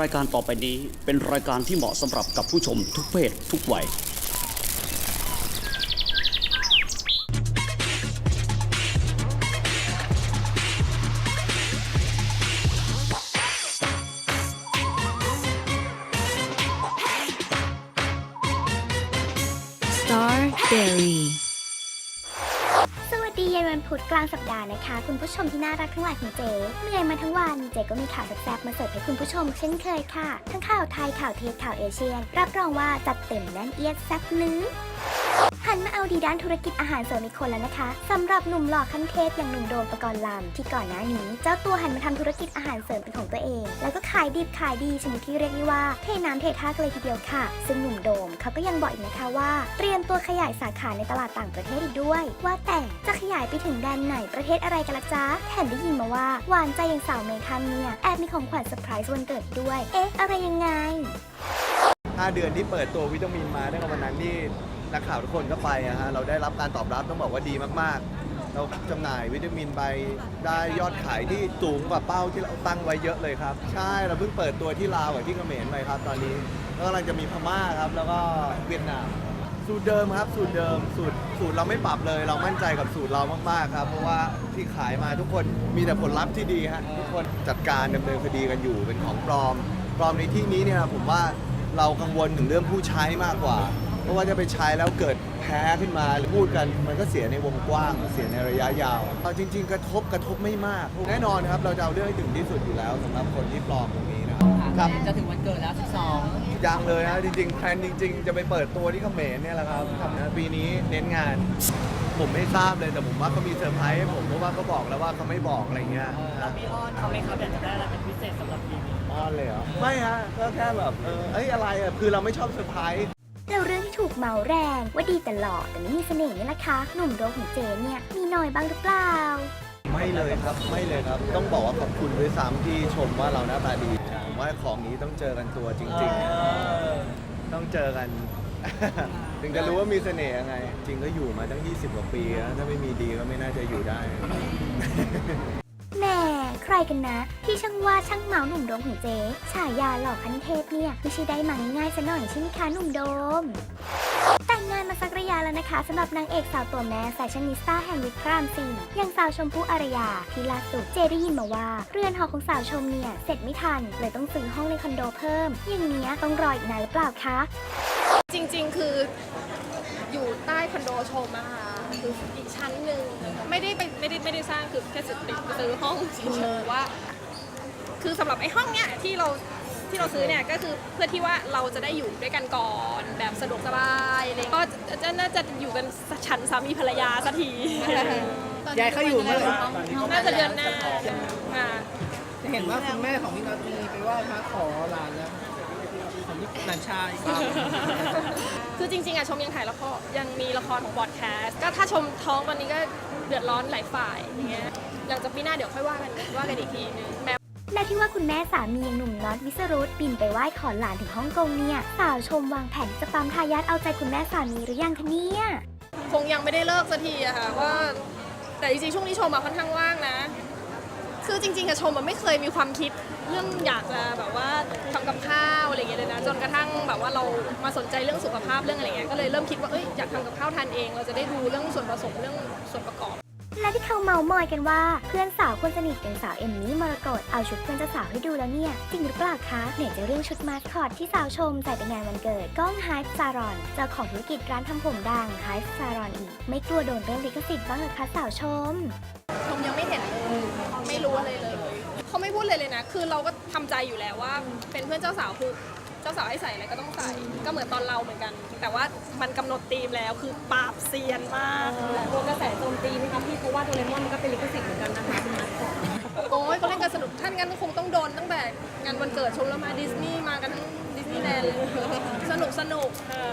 รายการต่อไปนี้เป็นรายการที่เหมาะสำหรับกับผู้ชมทุกเพศทุกวัย Starberry สวัส ดีเย็นวันพุธกลางสัปดาห์นะคะ คุณผู้ชมที่น่ารักทั้งหลายของเจเหนื่อยมาทั้งวันเจก็มีข่าวแซ่บๆมาเสิร์ฟให้คุณผู้ชมเช่นเคยค่ะ ทั้งข่าวไทยข่าวเทศข่าวเอเชียนรับรองว่าจัดเต็มแน่นเอียดแซ่บลือ หันมาเอาดีด้านธุรกิจอาหารเสริมอีกคนแล้วนะคะสำหรับหนุ่มหล่อขั้นเทพอย่างหนุ่มโดมประกรณ์ลำที่ก่อนหน้านี้ เจ้าตัวหันมาทำธุรกิจอาหารเสริมเป็นของตัวเอง แล้วก็ขายดิบขายดีชนิดที่เรียกได้ว่าเทน้ำเทท่าเลยทีเดียวค่ะ ซึ่งหนุ่มโดมเขาก็ยังบอกอีกนะคะว่า เตรียมตัวขยายสาขาในตลาดต่างประเทศอีกด้วย ว่าแต่จะขยายไปถึงแดนไหนประเทศอะไรกันละจ๊ะแถมได้ยินมาว่าหวานใจอย่างสาวเมทันเนี่ยแอบมีของขวัญเซอร์ไพรส์วันเกิดด้วย เอ๊ะอะไรยังไง5เดือนที่เปิดตัววิตามินมาตั้งแต่วันนั้นที่ นักข่าวทุกคนก็ไปอะฮะเราได้รับการตอบรับต้องบอกว่าดีมากๆ เราจำหน่ายวิตามินไปได้ยอดขายที่สูงกว่าเป้าที่เราตั้งไว้เยอะเลยครับ ใช่เราเพิ่งเปิดตัวที่ลาวกับที่เขมรไปครับ ตอนนี้ก็กำลังจะมีพม่าครับแล้วก็เวียดนาม สูตรเดิมครับ สูตรเดิมสูตรสูตรเราไม่ปรับเลย เรามั่นใจกับสูตรเรามากๆครับ เพราะว่าที่ขายมาทุกคนมีแต่ผลลัพธ์ที่ดีฮะทุกคนจัดการดำเนินคดีกันอยู่เป็นของปลอม ปลอมในที่นี้เนี่ยผมว่าเรากังวลถึงเรื่องผู้ใช้มากกว่า เพราะว่าจะไปใช้แล้วเกิดแพ้ขึ้นมาหรือพูดกันมันก็เสียในวงกว้างเสียในระยะยาวเอาจริง ๆ กระทบกระทบไม่มาก แน่นอนครับเราจะเอาเรื่องให้ถึงที่สุดอยู่แล้วสำหรับคนที่ปลอมตรงนี้นะครับ ครับ จะถึงวันเกิดแล้ว 12 ยังเลยนะจริงๆแพลนจริง ๆ จะไปเปิดตัวที่เขมรเนี่ยแหละครับนะปีนี้เน้นงาน ผมไม่ทราบเลยแต่ผมว่าเขามีเซอร์ไพรส์ให้ผมเพราะว่าเขาบอกแล้วว่าเขาไม่บอกอะไรเงี้ยเรามีอ้อนเขาไหมครับอยากจะได้อะไรเป็นพิเศษสำหรับปีนี้อ้อนเลยเหรอไม่ฮะก็แค่แบบเออเอ้ยอะไรอะคือเราไม่ชอบเซอร์ไพรส์ แล้วเรื่องที่ถูกเมาแรงว่าดีแต่หล่อแต่ไม่มีเสน่ห์นี่แหละคะหนุ่มโดมของเจเนี่ยมีน้อยบ้างหรือเปล่า ไม่เลยครับไม่เลยครับ ต้องบอกว่าขอบคุณด้วยซ้ำที่ชมว่าเราหน้าตาดีผมว่าของนี้ต้องเจอกันตัวจริงๆ ต้องเจอกัน ถึงจะรู้ว่ามีเสน่ห์ยังไง จริงก็อยู่มาตั้ง 20 กว่าปีแล้วถ้าไม่มีดีก็ไม่น่าจะอยู่ได้แหม่ ใครกันนะ ที่ช่างว่าช่างเมาหนุ่มโดมของเจ๊ฉายาหล่อคันเทพเนี่ยไม่ใช่ได้มาง่ายๆซะหน่อยใช่ไหมคะหนุ่มโดม แต่งงานมาสักระยะแล้วนะคะสำหรับนางเอกสาวตัวแม่แฟชั่นนิสต้าแห่งวิกพรามสี่อย่างสาวชมพู่อารยาที่ล่าสุดเจได้ยินมาว่า เรือนหอของสาวชมเนี่ยเสร็จไม่ทัน เลยต้องซื้อห้องในคอนโดเพิ่ม อย่างเนี้ยต้องรออีกนานหรือเปล่าคะ จริงๆ คืออยู่ใต้คอนโดชมอะค่ะ คืออีกชั้นหนึ่งไม่ได้ไปไม่ได้ไม่ได้สร้างคือแค่ซื้อซื้อห้องเฉยๆว่า คือสำหรับไอ้ห้องเนี้ยที่เราที่เราซื้อเนี่ยก็คือเพื่อที่ว่าเราจะได้อยู่ด้วยกันก่อนแบบสะดวกสบายอะไรก็จะจะน่าจะอยู่กันฉันสามีภรรยาสักทียายเขาอยู่เมื่อไหร่น่าจะเดือนหน้าอ่าเห็นว่าคุณแม่ของพี่นัทมีไปไหว้พระขอหลานแล้วของพี่ หลานชายครับคือจริงๆอะชมยังถ่ายละครยังมีละครของบอดแคสต์ก็ถ้าชมท้องตอนนี้ก็เดือดร้อนหลายฝ่ายอย่างเงี้ยหลังจากปีหน้าเดี๋ยวค่อยว่ากันว่ากันอีกทีนึงแม้และที่ว่าคุณแม่สามีอย่างหนุ่มน็อตวิสรุตบินไปไหว้ขอหลานถึงฮ่องกงเนี่ยสาวชมวางแผนจะปั๊มทายาทเอาใจคุณแม่สามีหรือยังคะเนี่ยคงยังไม่ได้เลิกสักทีอะค่ะว่า แต่จริงๆช่วงนี้ชมมาค่อนข้างว่างนะ คือจริงๆอะชมมันไม่เคยมีความคิดเรื่องอยากจะแบบว่าทำกับข้าวอะไรอย่างเงี้ยเลยนะจนกระทั่งแบบว่าเรามาสนใจเรื่องสุขภาพเรื่องอะไรเงี้ยก็เลยเริ่มคิดว่าเอ้ยอยากทำกับข้าวทานเอง เราจะได้ดูเรื่องส่วนผสมเรื่องส่วนประกอบ และที่เขาเมามอยกันว่าเพื่อนสาวคนสนิทอย่างสาวเอมมี่มรกตเอาชุดเพื่อนเจ้าสาวให้ดูแล้วเนี่ย จริงหรือเปล่าคะไหนจะเรื่องชุดมาสคอตที่สาวชมใส่ไปงานวันเกิดก้องไฮฟ์ซารอนเจ้าของธุรกิจร้านทำผมดังไฮฟ์ซารอนอีก ไม่กลัวโดนเรื่องลิขสิทธิ์บ้างเหรอคะสาวชม ชมยังไม่เห็นเลย ไม่รู้อะไรเลย เขาไม่พูดเลยเลยนะ คือเราก็ทำใจอยู่แล้วว่า เป็นเพื่อนเจ้าสาวคือเจ้าสาวให้ใส่อะไรก็ต้องใส่ ก็เหมือนตอนเราเหมือนกัน แต่ว่ามันกำหนดธีมแล้วคือปราบเซียนมากตัวกระแสโจมตีไหมคะพี่เพราะว่าโดเรมอนมันก็เป็นลิขสิทธิ์เหมือนกันนะคะคุณนัทบอกโอ้ยก็เล่นกันสนุก ท่านงั้นคงต้องโดนตั้งแต่งานวันเกิดชมแล้วมาดิสนีย์มากันทั้งดิสนีย์แลนด์เลยสนุกสนุกค่ะ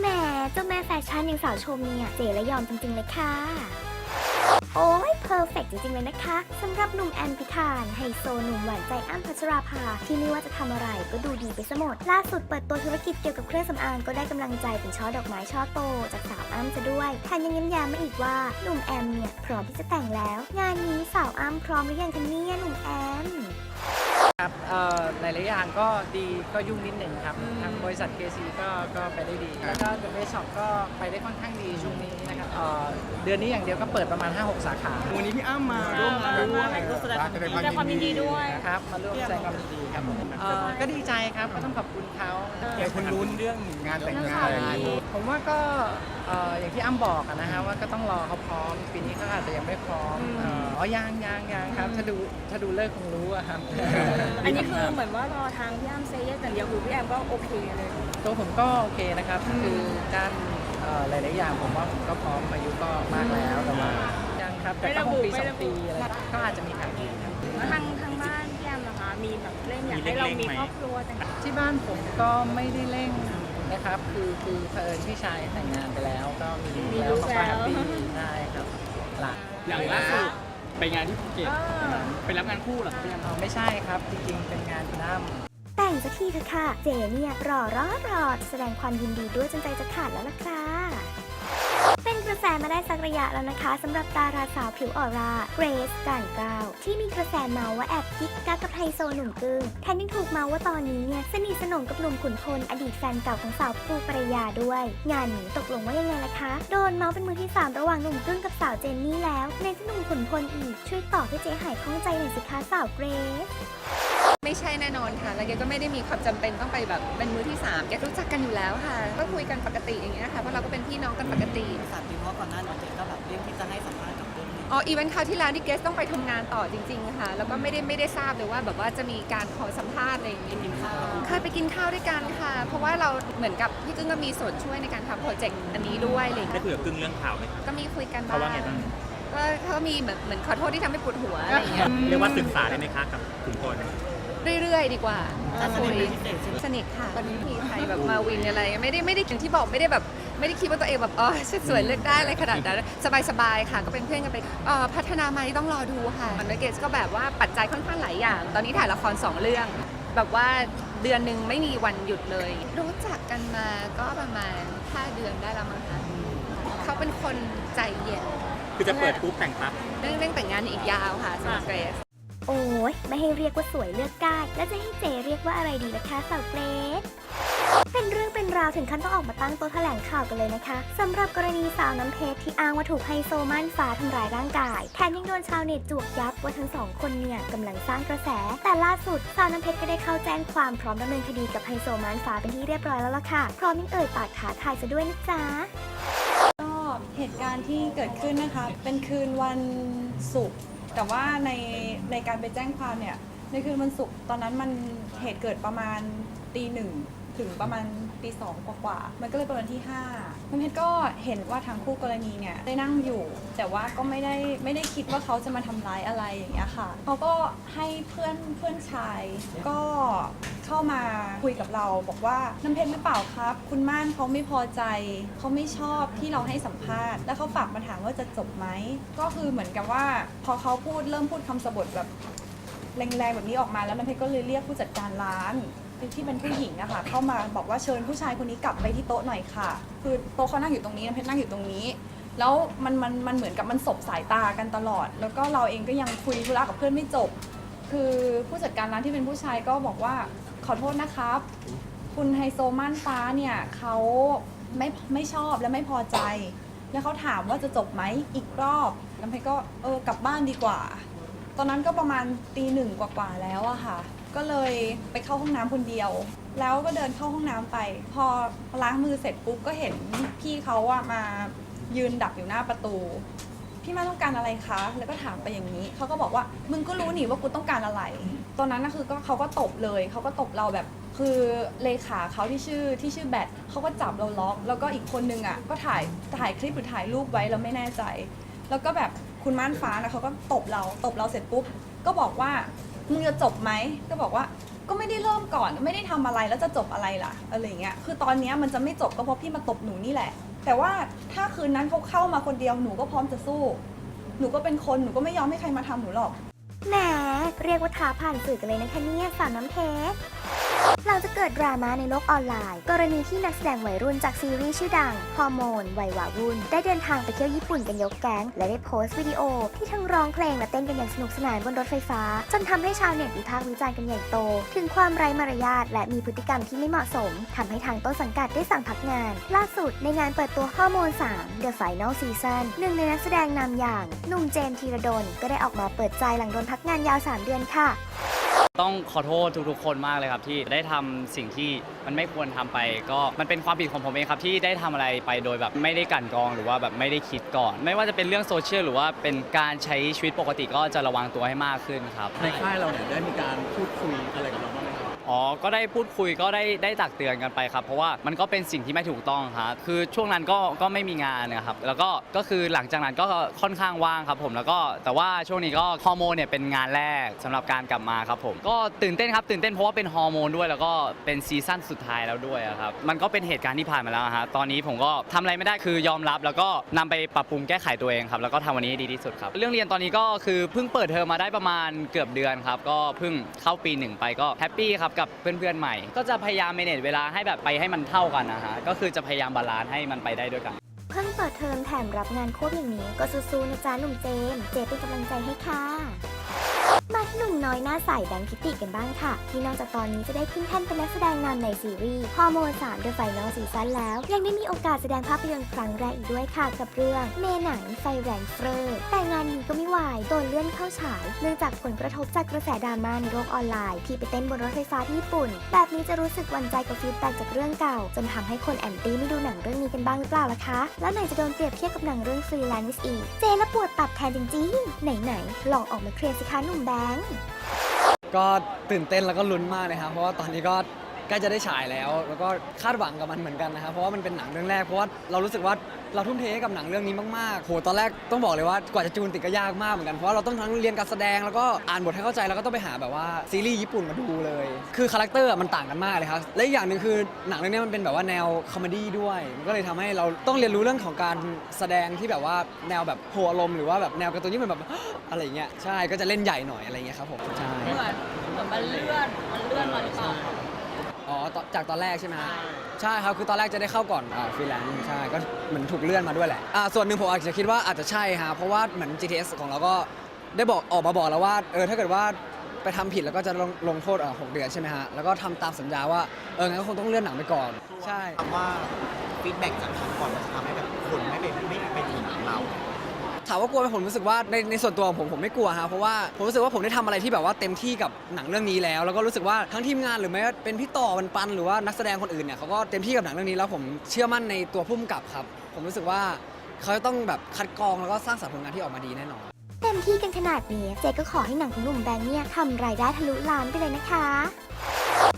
แหมเจ้าแม่แฟชั่นอย่างสาวชมเนี่ยเจและยอมจริงๆเลยค่ะ โอ้ยเพอร์เฟกจริงๆเลยนะคะสำหรับหนุ่มแอนพิธานไฮโซหนุ่มหวานใจอ้มพัชราภา ที่ไม่ว่าจะทำอะไรก็ดูดีไปซะหมดล่าสุดเปิดตัวธุรกิจเกี่ยวกับเครื่องสำอางก็ได้กำลังใจเป็นช่อดอกไม้ช่อโต จากสาวอ้มซะด้วยแถมยังย้ำยามมาอีกว่าหนุ่มแอมเนี่ยพร้อมที่จะแต่งแล้ว งานนี้สาวอ้มพร้อมหรือยังคะเนี่ยหนุ่มแอมายๆอย่างก็ดีก็ยุ่งนิดหนึ่งครับ ทางบริษัท KC ก็ก็ไปได้ดี แล้วก็เดอะเบสช็อปก็ไปได้ค่อนข้างดีช่วงนี้นะครับเอ่อเดือนนี้อย่างเดียวก็เปิดประมาณ 5-6 สาขาวันนี้พี่อ้ำมาร่วมงานด้วยก็แสดงความยินดีแสดงความยินดีด้วย ครับมาร่วมแสดงความยินดีครับผมเอ่อก็ดีใจครับก็ต้องขอบคุณเขาเดี๋ยวคุณลุ้นเรื่องงานแต่งงาน ผมว่าก็เอ่ออย่างที่อ้ำบอกอะนะฮะว่าก็ต้องรอเขาพร้อม ปีนี้เขาอาจจะยังไม่พร้อมเอ่ออ๋อยังยังยังครับ ถ้าดูถ้าดูเลิกคงรู้อะครับ อันนี้คือเหมือนว่ารอทางพี่อ้ำเซเยสอย่างเดียวคือพี่แอมก็โอเคเลย ตัวผมก็โอเคนะครับ คือด้านเอ่อหลาย ๆ อย่างผมว่าผมก็พร้อมอายุก็มากแล้วแต่ว่ายังครับแต่ก็คงปีสองปีอะไรก็อาจจะมีแผนดีครับทางทางบ้านพี่แอมนะคะมีแบบเร่งอยากให้เรามีครอบครัวแต่งที่บ้านผมก็ไม่ได้เร่ง นะครับคือคือเผอิญพี่ชายแต่งงานไปแล้ว ก็มีลูกแล้วเขาก็แฮปปี้ได้ครับหลักอย่างล่าสุดไปงานที่ภูเก็ตไปรับงานคู่เหรอครับพี่แอมอ๋อไม่ใช่ครับ จริงๆ เป็นงานคุณอ้ำแต่งสักทีเถอะค่ะ เจเนี่ยรอรอรอแสดงความยินดีด้วยจนใจจะขาดแล้วล่ะค่ะเป็น กระแสมาได้สักระยะแล้วนะคะสำหรับดาราสาวผิวออร่าเกรซการกราวที่มีกระแสเมาว่าแอบกิ๊กกักกับไฮโซหนุ่มกึ้งแถมยังถูกเมาว่าตอนนี้เนี่ยสนิทสนมกับหนุ่มขุนพลอดีตแฟนเก่าของสาวปูปรยาด้วย งานนี้ตกลงว่ายังไงล่ะคะ โดนเมาเป็นมือที่สามระหว่างหนุ่มกึ้งกับสาวเจนนี่แล้วในที่หนุ่มขุนพลอีกช่วยตอบให้เจ๊หายข้องใจหน่อยสิคะสาวเกรซ ไม่ใช่แน่นอนค่ะ แล้วแกก็ไม่ได้มีความจำเป็นต้องไปแบบเป็นมือที่สามแกรู้จักกันอยู่แล้วค่ะ ก็คุยกันปกติอย่างเงี้ยค่ะ เพราะเราก็เป็นพี่น้องกันปกติ สามปีเพราะก่อนหน้านั้นเจก็แบบเรื่องที่จะให้สัมภาษณ์กับเรื่องนี้อ๋อ อีเวนต์คราวที่แล้วนี่เกสต้องไปทำงานต่อจริง ๆ ค่ะ แล้วก็ไม่ได้ไม่ได้ทราบเลยว่าแบบว่าจะมีการขอสัมภาษณ์อะไรอย่างเงี้ยเคยไปกินข้าวด้วยกันค่ะ เพราะว่าเราเหมือนกับพี่กึ้งก็มีส่วนช่วยในการทำโปรเจกต์อันนี้ด้วยอะไรอย่างได้เงี้ยคุยกับกึ้งเรื่องข่าวไหมครับ ก็มีคุยกันเขาว่าไงบ้าง ก็เขามีแบบเหมือนขอโทษที่ทำให้ปวดหัวอะไรอย่างเงี้ย เรียกว่าศึกษาได้ไหมคะกับขุนพล เรื่อยๆ ดีกว่าแต่สคุนิทยเป็นพิเศษใช่ไหมสนิทค่ะตอนนี้มีใครแบบมาวินอะไรไม่ได้ไม่ได้อย่างที่บอกไม่ได้แบบไม่ได้คิดว่าตัวเองแบบอ๋อฉันสวยเลือกได้อะไรขนาดนั้นสบายๆค่ะ ก็เป็นเพื่อนกันไปเอ่อพัฒนาไหมต้องรอดูค่ะมันเกสก็แบบว่าปัจจัยค่อนข้างหลายอย่าง ตอนนี้ถ่ายละครสองเรื่อง แบบว่าเดือนหนึ่งไม่มีวันหยุดเลย รู้จักกันมาก็ประมาณ5เดือนได้แล้วมั้งคะเขาเป็นคนใจเย็นคือจะเปิดปุ๊บแต่งปั๊บเรื่องเรื่องแต่งงานอีกยาวค่ะสำหรับเกรซ โอ้ยไม่ให้เรียกว่าสวยเลือกได้ แล้วจะให้เจเรียกว่าอะไรดีล่ะคะสาวเกรซเป็นเรื่องเป็นราวถึงขั้นต้องออกมาตั้งโต๊ะแถลงข่าวกันเลยนะคะสำหรับกรณีสาวน้ำเพชรที่อ้างว่าถูกไฮโซม่านฟ้าทำร้ายร่างกาย แถมยังโดนชาวเน็ตจวกยับว่าทั้งสองคนเนี่ยกำลังสร้างกระแส แต่ล่าสุดสาวน้ำเพชรก็ได้เข้าแจ้งความพร้อมดำเนินคดีกับไฮโซม่านฟ้าเป็นที่เรียบร้อยแล้วล่ะค่ะ พร้อมยังเอ่ยปากท้าทายซะด้วยนะจ๊ะก็เหตุการณ์ที่เกิดขึ้นนะคะ เป็นคืนวันศุกร์ แต่ว่าในในการไปแจ้งความเนี่ยในคืนวันศุกร์ตอนนั้นมันเหตุเกิดประมาณตีหนึ่งถึงประมาณ ตีสองกว่าๆมันก็เลยเป็นวันที่5มันเพชรก็เห็นว่าทางคู่กรณีเนี่ยได้นั่งอยู่ แต่ว่าก็ไม่ได้ไม่ได้คิดว่าเขาจะมาทำร้ายอะไรอย่างเงี้ยค่ะเขาก็ให้เพื่อนเพื่อนชายก็เข้ามาคุยกับเรา บอกว่าน้ำเพชรหรือเปล่าครับ คุณม่านเขาไม่พอใจเขาไม่ชอบที่เราให้สัมภาษณ์ แล้วเขาฝากมาถามว่าจะจบไหมก็คือเหมือนกับว่า พอเขาพูดเริ่มพูดคำสบทแบบ แรงๆแบบนี้ออกมาแล้วน้ำเพชรก็เลยเรียกผู้จัดการร้าน ที่เป็นผู้หญิงอะค่ะเข้ามาบอกว่าเชิญผู้ชายคนนี้กลับไปที่โต๊ะหน่อยค่ะ คือโต๊ะเขานั่งอยู่ตรงนี้น้ำเพชรนั่งอยู่ตรงนี้ แล้วมันมันมันเหมือนกับมันสบสายตากันตลอด แล้วก็เราเองก็ยังคุยธุระกับเพื่อนไม่จบ คือผู้จัดการร้านที่เป็นผู้ชายก็บอกว่าขอโทษนะครับ คุณไฮโซม่านฟ้าเนี่ยเขาไม่ไม่ชอบและไม่พอใจ แล้วเขาถามว่าจะจบไหมอีกรอบน้ำเพชรก็เออกลับบ้านดีกว่า ตอนนั้นก็ประมาณตีหนึ่งกว่าๆแล้วอะค่ะ ก็เลยไปเข้าห้องน้ำคนเดียว แล้วก็เดินเข้าห้องน้ำไป พอล้างมือเสร็จปุ๊บก็เห็นพี่เขาอะมายืนดักอยู่หน้าประตู พี่มาต้องการอะไรคะ แล้วก็ถามไปอย่างนี้ เขาก็บอกว่า มึงก็รู้หนี่ว่ากูต้องการอะไร ตอนนั้นก็คือก็เขาก็ตบเลย เขาก็ตบเราแบบ คือเลขาเขาที่ชื่อที่ชื่อแบทเขาก็จับเราล็อก แล้วก็อีกคนนึงอะก็ถ่ายถ่ายคลิปหรือถ่ายรูปไว้เราไม่แน่ใจ แล้วก็แบบคุณม่านฟ้านะเขาก็ตบเรา ตบเราเสร็จปุ๊บ ก็บอกว่า มึงจะจบไหมก็บอกว่าก็ไม่ได้เริ่มก่อนไม่ได้ทำอะไรแล้วจะจบอะไรล่ะอะไรอย่างเงี้ยคือตอนเนี้ยมันจะไม่จบก็เพราะพี่มาตบหนูนี่แหละ แต่ว่าถ้าคืนนั้นเขาเข้ามาคนเดียวหนูก็พร้อมจะสู้ หนูก็เป็นคนหนูก็ไม่ยอมให้ใครมาทำหนูหรอก แหมเรียกว่าท้าผ่านสื่อกันเลยนะคะเนี่ยสาวน้ำเพชร หลังจากเกิดดราม่าในโลกออนไลน์ กรณีที่นักแสดงวัยรุ่นจากซีรีส์ชื่อดัง ฮอร์โมนวัยวาวุ่น ได้เดินทางไปเที่ยวญี่ปุ่นกันยกแก๊ง และได้โพสต์วิดีโอ ที่ทั้งร้องเพลงและเต้นกันอย่างสนุกสนานบนรถไฟฟ้า จนทำให้ชาวเน็ตวิพากษ์วิจารณ์กันใหญ่โต ถึงความไร้มารยาทและมีพฤติกรรมที่ไม่เหมาะสมทำให้ทางต้นสังกัดได้สั่งพักงาน ล่าสุดในงานเปิดตัวฮอร์โมน 3 The Final Season หนึ่งในนักแสดงนำอย่างหนุ่มเจมส์ธีรดลก็ได้ออกมาเปิดใจหลังโดนพักงานยาว 3 เดือนค่ะ ต้องขอโทษทุกๆ คนมากเลยครับ ที่ได้ทำสิ่งที่มันไม่ควรทำไป ก็มันเป็นความผิดของผมเองครับที่ได้ทำอะไรไปโดยแบบไม่ได้กันกรองหรือว่าแบบไม่ได้คิดก่อน ไม่ว่าจะเป็นเรื่องโซเชียลหรือว่าเป็นการใช้ชีวิตปกติก็จะระวังตัวให้มากขึ้นครับในค่ายเราเนี่ยได้มีการพูดคุยอะไรกับ อ๋อ ก็ได้พูดคุยก็ได้ได้ตักเตือนกันไปครับ เพราะว่ามันก็เป็นสิ่งที่ไม่ถูกต้องครับ คือช่วงนั้นก็ก็ไม่มีงานนะครับ แล้วก็ก็คือหลังจากนั้นก็ค่อนข้างว่างครับผม แล้วก็แต่ว่าช่วงนี้ก็ฮอร์โมนเนี่ยเป็นงานแรกสำหรับการกลับมาครับผม ก็ตื่นเต้นครับ ตื่นเต้นเพราะว่าเป็นฮอร์โมนด้วย แล้วก็เป็นซีซั่นสุดท้ายแล้วด้วยอะครับ มันก็เป็นเหตุการณ์ที่ผ่านมาแล้วอะฮะ ตอนนี้ผมก็ทำอะไรไม่ได้คือยอมรับ แล้วก็นำไปปรับปรุงแก้ไขตัวเองครับ แล้วก็ทำวันนี้ให้ดีที่สุดครับ เรื่องเรียนตอนนี้ก็คือเพิ่งเปิดเทอมมาได้ประมาณเกือบเดือนครับ ก็เพิ่งเข้าปีหนึ่งไปก็แฮปปี้ครับกับเพื่อนๆใหม่ ก็จะพยายามเมเนจเวลาให้แบบไปให้มันเท่ากันนะฮะก็คือจะพยายามบาลานซ์ให้มันไปได้ด้วยกัน เพิ่งเปิดเทอมแถมรับงานควบอย่างนี้ ก็สู้ๆนะจ๊ะหนุ่มเจมส์เจเป็นกำลังใจให้ค่ะ มาที่หนุ่มน้อยหน้าใสแบงค์ทิติกันบ้างค่ะ ที่นอกจากตอนนี้จะได้ขึ้นแท่นเป็นนักแสดงนำในซีรีส์ฮอร์โมน3 The Final Season แล้ว ยังได้มีโอกาสแสดงภาพยนตร์ครั้งแรกอีกด้วยค่ะ กับเรื่องเมหนังไฟแรงเฟอร์แต่งานนี้ก็ไม่วายโดนเลื่อนเข้าฉาย เนื่องจากผลกระทบจากกระแสดราม่าในโลกออนไลน์ที่ไปเต้นบนรถไฟฟ้าที่ญี่ปุ่น แบบนี้จะรู้สึกหวันใจกับฟีดแบ็กจากเรื่องเก่า จนทำให้คนแอนตี้ไม่ดูหนังเรื่องนี้กันบ้างหรือเปล่าล่ะคะ แล้วไหนจะโดนเปรียบเทียบกับหนังเรื่องฟรีแลนซ์อีกเจและปวดตับแทนจริงๆไหนๆลองออกมาเคลียร์สิคะหนุ่มแบงค์ ก็ตื่นเต้นแล้วก็ลุ้นมากเลยครับ เพราะว่าตอนนี้ก็ ใกล้จะได้ฉายแล้ว แล้วก็คาดหวังกับมันเหมือนกันนะครับเพราะว่ามันเป็นหนังเรื่องแรกเพราะว่าเรารู้สึกว่าเราทุ่มเทให้กับหนังเรื่องนี้มากๆโหตอนแรกต้องบอกเลยว่ากว่าจะจูนติดก็ยากมากเหมือนกันเพราะว่าเราต้องทั้งเรียนการแสดงแล้วก็อ่านบทให้เข้าใจแล้วก็ต้องไปหาแบบว่าซีรีส์ญี่ปุ่นมาดูเลย คือคาแรคเตอร์มันต่างกันมากเลยครับและอีกอย่างหนึ่งคือหนังเรื่องนี้มันเป็นแบบว่าแนวคอมเมดี้ด้วยมันก็เลยทำให้เราต้องเรียนรู้เรื่องของการแสดงที่แบบว่าแนวแบบโหอารมณ์หรือว่าแบบแนวการ์ตูนที่มันแบบอะไรอย่างเงี้ยใช่ก็จะเล่นใหญ่หน่อยอะไรเงี้ยครับผมใช่เหมือนเหมือนมันเลื่อนมันเลื่อนมาหรือเปล่า อ๋อตอนจากตอนแรกใช่ไหมฮะใช่ครับคือตอนแรกจะได้เข้าก่อนฟรีแลนซ์ใช่ก็เหมือนถูกเลื่อนมาด้วยแหละอ่าส่วนหนึ่งผมอาจจะคิดว่าอาจจะใช่ฮะเพราะว่าเหมือน GTS ของเราก็ได้บอกออกมาบอกแล้วว่าเออถ้าเกิดว่าไปทำผิดแล้วก็จะลงลงโทษเอ่อหกเดือนใช่ไหมฮะแล้วก็ทำตามสัญญาว่าเอองั้นก็คงต้องเลื่อนหนังไปก่อน ใช่คำว่าฟีดแบ็กจากครั้งก่อนมันจะทำให้แบบคนไม่เป็นไม่เป็นถึงเรา ถามว่ากลัวไหมผมรู้สึกว่าในในส่วนตัวของผมผมไม่กลัวฮะเพราะว่าผมรู้สึกว่าผมได้ทำอะไรที่แบบว่าเต็มที่กับหนังเรื่องนี้แล้ว แล้วก็รู้สึกว่าทั้งทีมงานหรือแม้ว่าเป็นพี่ต่อมันปันหรือว่านักแสดงคนอื่นเนี่ยเขาก็เต็มที่กับหนังเรื่องนี้แล้วผมเชื่อมั่นในตัวผู้กำกับครับ ผมรู้สึกว่าเขาจะต้องแบบคัดกรองแล้วก็สร้างสรรค์ผลงานที่ออกมาดีแน่นอน เต็มที่กันขนาดนี้เจก็ขอให้หนังของหนุ่มแบงค์เนี่ยทำรายได้ทะลุล้านไปเลยนะคะ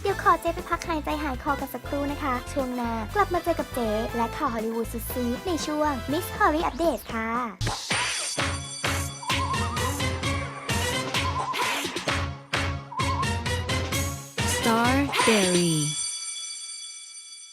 เดี๋ยวขอเจไปพักหายใจหายคอกันสักครู่นะคะ ช่วงหน้ากลับมาเจอกับเจ และข่าวฮอลลีวูดสุดซีดในช่วง Miss Holly Update ค่ะ Berry